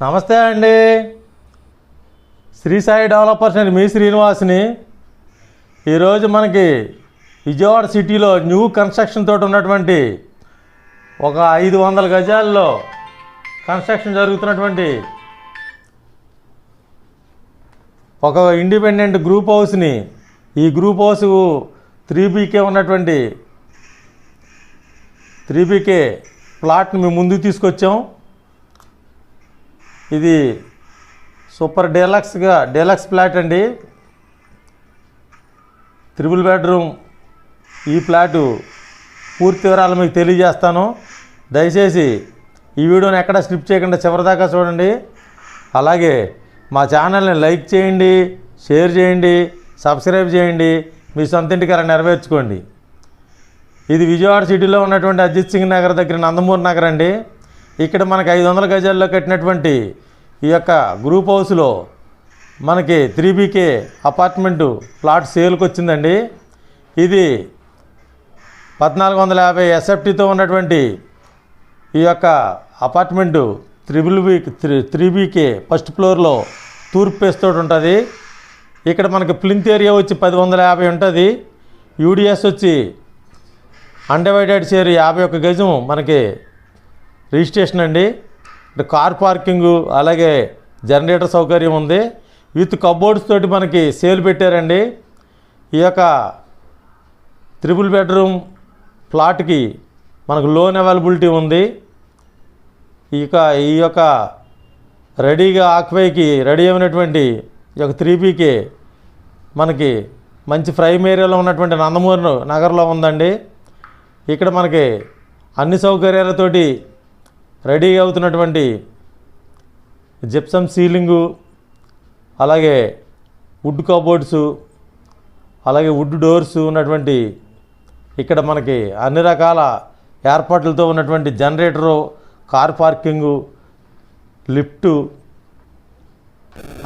నమస్తే అండి. శ్రీ సాయి డెవలపర్స్ అండి మీ శ్రీనివాస్ని. ఈరోజు మనకి విజయవాడ సిటీలో న్యూ కన్స్ట్రక్షన్ తోటి ఉన్నటువంటి ఒక ఐదు వందల గజాల్లో కన్స్ట్రక్షన్ జరుగుతున్నటువంటి ఒక ఇండిపెండెంట్ గ్రూప్ హౌస్ని ఈ group house three B K ఉన్నటువంటి త్రీ బీకే ప్లాట్ని మేము ముందుకు తీసుకొచ్చాం. ఇది సూపర్ డీలక్స్గా డీలక్స్ ఫ్లాట్ అండి. త్రిబుల్ బెడ్రూమ్ ఈ ఫ్లాటు పూర్తి వివరాలు మీకు తెలియజేస్తాను. దయచేసి ఈ వీడియోని ఎక్కడ స్కిప్ చేయకుండా చివరిదాకా చూడండి. అలాగే మా ఛానల్ని లైక్ చేయండి షేర్ చేయండి సబ్స్క్రైబ్ చేయండి మీ సొంత ఇంటికి అలా నెరవేర్చుకోండి. ఇది విజయవాడ సిటీలో ఉన్నటువంటి అజిత్ సింగ్ నగర్ దగ్గర నందమూరి నగర్ అండి. ఇక్కడ మనకు ఐదు వందల గజాల్లో కట్టినటువంటి ఈ యొక్క గ్రూప్ హౌస్లో మనకి త్రీ బీకే అపార్ట్మెంటు ప్లాట్ సేల్కి వచ్చిందండి ఇది పద్నాలుగు వందల యాభై ఎస్ఎఫ్టీతో ఉన్నటువంటి ఈ యొక్క apartment triple B three three B K first ఫ్లోర్లో తూర్పు పేస్తోటి ఉంటుంది. ఇక్కడ మనకి ప్లింత్ ఏరియా వచ్చి పది వందల యాభై ఉంటుంది. యూడిఎస్ వచ్చి అండర్వైడెడ్ షేర్ యాభై ఒక్క గజం మనకి రిజిస్ట్రేషన్ అండి. అంటే కార్ పార్కింగు అలాగే జనరేటర్ సౌకర్యం ఉంది. విత్ కబోర్డ్స్ తోటి మనకి సేల్ పెట్టారండి. ఈ యొక్క త్రిపుల్ బెడ్రూమ్ ప్లాట్కి మనకు లోన్ అవైలబిలిటీ ఉంది. ఇక ఈ యొక్క రెడీగా ఆక్వైకి రెడీ అయినటువంటి ఈ యొక్క త్రీ బీకే మనకి మంచి ప్రైమ్ ఏరియాలో ఉన్నటువంటి నందమూరు నగర్లో ఉందండి. ఇక్కడ మనకి అన్ని సౌకర్యాలతోటి రెడీ అవుతున్నటువంటి జిప్సమ్ సీలింగు అలాగే వుడ్ కబోర్డ్స్ అలాగే వుడ్ డోర్స్ ఉన్నటువంటి ఇక్కడ మనకి అన్ని రకాల ఏర్పాట్లతో ఉన్నటువంటి జనరేటరు కార్ పార్కింగు లిఫ్టు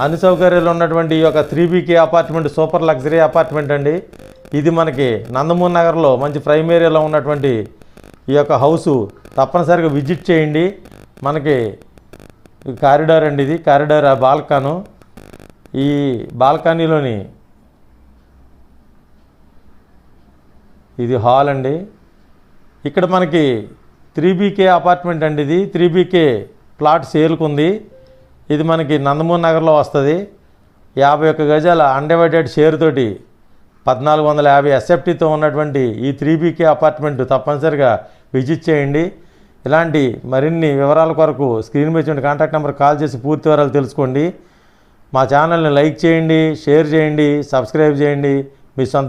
అన్ని సౌకర్యాలు ఉన్నటువంటి ఈ యొక్క three B K apartment super luxury apartment అండి. ఇది మనకి నందమూరి నగర్లో మంచి ప్రైమ్ ఏరియాలో ఉన్నటువంటి ఈ యొక్క హౌసు తప్పనిసరిగా విజిట్ చేయండి. మనకి కారిడార్ అండి ఇది. కారిడార్ ఆ బాల్కాను. ఈ బాల్కనీలోని ఇది హాల్ అండి. ఇక్కడ మనకి త్రీ బీకే అపార్ట్మెంట్ అండి ఇది. త్రీ బీకే ప్లాట్ సేల్కుంది. ఇది మనకి నందమూరి నగర్లో వస్తుంది. యాభై ఒక్క గజాల అన్డివైడెడ్ షేర్ తోటి పద్నాలుగు వందల యాభై ఎస్ఎఫ్టీతో ఉన్నటువంటి ఈ త్రీ బీకే అపార్ట్మెంట్ తప్పనిసరిగా విజిట్ చేయండి. ఇలాంటి మరిన్ని వివరాల కొరకు స్క్రీన్ మీద చూడండి కాంటాక్ట్ నెంబర్ కాల్ చేసి పూర్తి వివరాలు తెలుసుకోండి. మా ఛానల్ని లైక్ చేయండి షేర్ చేయండి సబ్స్క్రైబ్ చేయండి. మీ సొంత